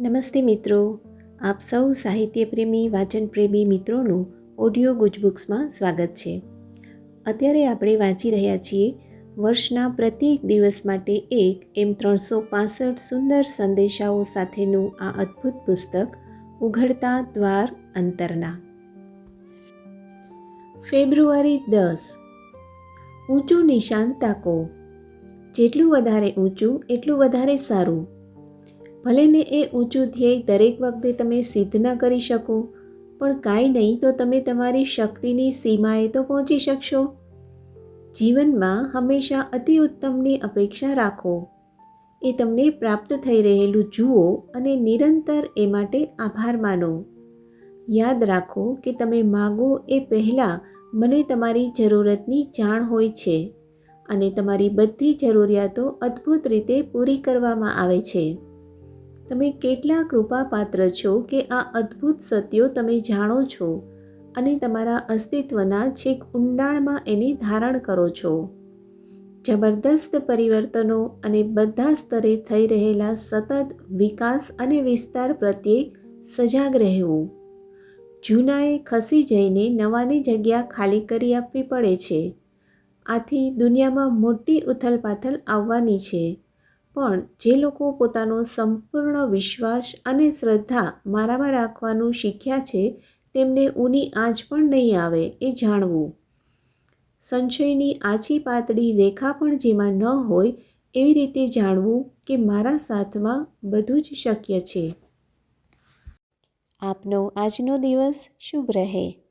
નમસ્તે મિત્રો. આપ સૌ સાહિત્યપ્રેમી, વાચનપ્રેમી મિત્રોનું ઓડિયો ગુજબુક્સમાં સ્વાગત છે. અત્યારે આપણે વાંચી રહ્યા છીએ વર્ષના પ્રત્યેક દિવસ માટે એક એમ ત્રણસો પાસઠ સુંદર સંદેશાઓ સાથેનું આ અદ્ભુત પુસ્તક, ઉઘડતા દ્વાર અંતરના. ફેબ્રુઆરી દસ. ઊંચું નિશાન તાકો. જેટલું વધારે ઊંચું, એટલું વધારે સારું. ભલે ને એ ઊંચું ધ્યેય દરેક વખતે તમે સિદ્ધ ન કરી શકો, પણ કાંઈ નહીં તો તમે તમારી શક્તિની સીમાએ તો પહોંચી શકશો. જીવનમાં હંમેશા અતિ ઉત્તમની અપેક્ષા રાખો. એ તમને પ્રાપ્ત થઈ રહેલું જુઓ અને નિરંતર એ માટે આભાર માનો. યાદ રાખો કે તમે માગો એ પહેલાં મને તમારી જરૂરતની જાણ હોય છે અને તમારી બધી જરૂરિયાતો અદ્ભુત રીતે પૂરી કરવામાં આવે છે. તમે કેટલા કૃપાપાત્ર છો કે આ અદ્ભુત સત્યો તમે જાણો છો અને તમારા અસ્તિત્વના છેક ઊંડાણમાં એને ધારણ કરો છો. જબરદસ્ત પરિવર્તનો અને બધા સ્તરે થઈ રહેલા સતત વિકાસ અને વિસ્તાર પ્રત્યે સજાગ રહેવું. જૂનાએ ખસી જઈને નવાની જગ્યા ખાલી કરી આપવી પડે છે. આથી દુનિયામાં મોટી ઉથલપાથલ આવવાની છે. પણ જે લોકો પોતાનો સંપૂર્ણ વિશ્વાસ અને શ્રદ્ધા મારામાં રાખવાનું શીખ્યા છે, તેમને ઊની આંચ પણ નહીં આવે એ જાણવું. સંશયની આછી પાતળી રેખા પણ જેમાં ન હોય એવી રીતે જાણવું કે મારા સાથમાં બધું જ શક્ય છે. આપનો આજનો દિવસ શુભ રહે.